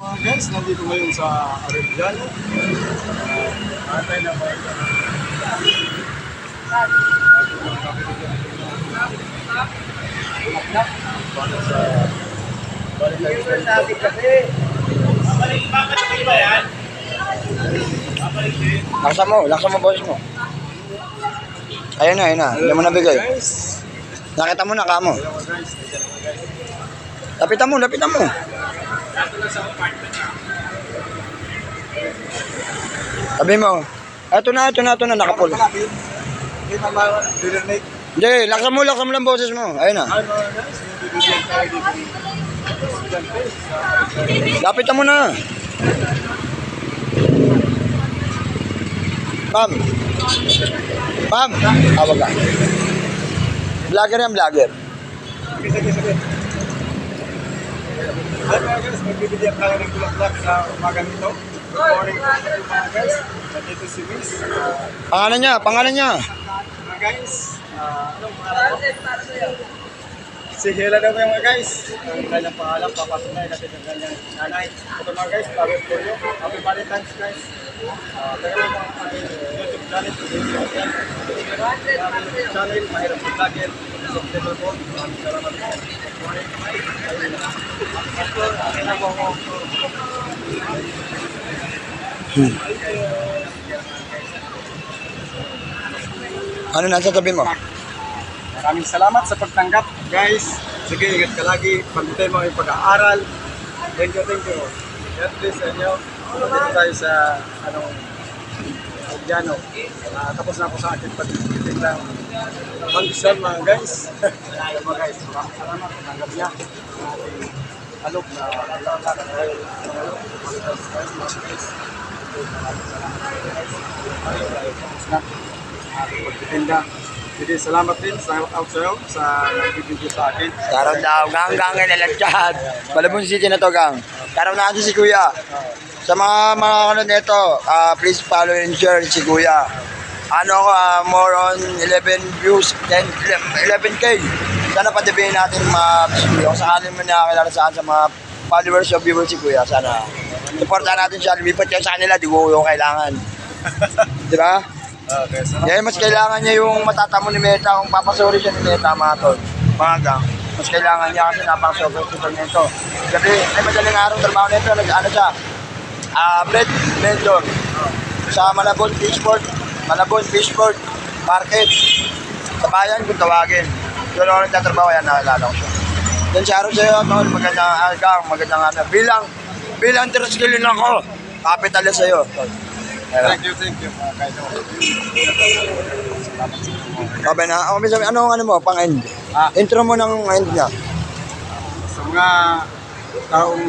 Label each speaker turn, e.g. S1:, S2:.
S1: Mga guys, nandito ngayon sa Arellano. Uh, antay na ba ito? Para sa Valentine's Day.
S2: Laksan mo, laksan mo boss mo. Ayun na, ayun na. Hindi mo nabigay. Nakita mo na kamo.
S1: Ayan mga guys, ayan mga guys.
S2: Lapitan mo, lapitan mo. Sabi mo, eto na, eto na, eto na, nakapul.
S1: Hindi
S2: laksan mo, laksan mo lang boses mo. Ayun na. Lapitan mo na. Ma'am. Ma'am. Awag ka. Vlogger yan, vlogger.
S1: Sige, sige, sige. Hi mga guys, magbibigyan tayo ng bulaklak sa umaga nito. Good morning po mga guys. Nandito si Miss. Ah,
S2: Pangalan niya, pangalan niya.
S1: mga guys, ah, anong pangalan mo? Si Hela daw yung mga guys. Ang kanyang pangalan, papasok na natin ang kanyang nanay. Ito mga guys, power for you. Happy Valentine's guys. Uh, ang aking YouTube channel. Channel, mahirap sa vlogger. Morning. Ayun na.
S2: Ano nasa tabi mo?
S1: Maraming salamat sa pagtanggap, guys. Sige, ingat ka lagi. Pagkutay mo yung pag-aaral. Thank you, thank you. God bless sa inyo. Dito tayo sa, anong, Diano. Uh, tapos na ako sa akin pag-ibig lang. Pandesal mga guys. Ayan mga guys, maraming salamat. Tanggap niya. Ang alok na lalakad tayo. Mga guys. Maraming salamat pagtitinda. Sige, salamat din sa out sa'yo sa nagbibigay sa akin.
S2: Taraw daw, gang gang nilalagyan. Malabon City na to gang. Taraw na si Kuya. Sa mga mga ano nito, ah, please follow and share si Kuya. Ano ako, ah, more on 11 views, 10, 11k. Sana patibayin natin mga si Kuya. Kung sakaling mo nakakilala saan sa mga followers o viewers si Kuya, sana supportan natin siya. Lumipat yan sa kanila, di ko yung kailangan. Di ba?
S1: Okay, salamat.
S2: Kaya mas kailangan niya yung matatamo ni Meta, kung papasuri siya ni Meta mga tol, mga gang. Mas kailangan niya kasi napaka-super super nito. Gabi, ay madaling araw trabaho nito, nag ano siya, ah, bread vendor. Sa Malabon Fishport, Malabon Fishport Market. Sa bayan kung tawagin. Doon ako nagtatrabaho yan, nakilala ko siya. Doon siya araw sa'yo, tol, magandang ah, gang, magandang ano. Bilang, bilang terskilin ako, capital na sa'yo. tol.
S1: Thank you, thank you.
S2: Sabi na, ako sabi, anong ano mo, pang end?
S1: Ah.
S2: Intro mo ng end niya.
S1: Sa mga taong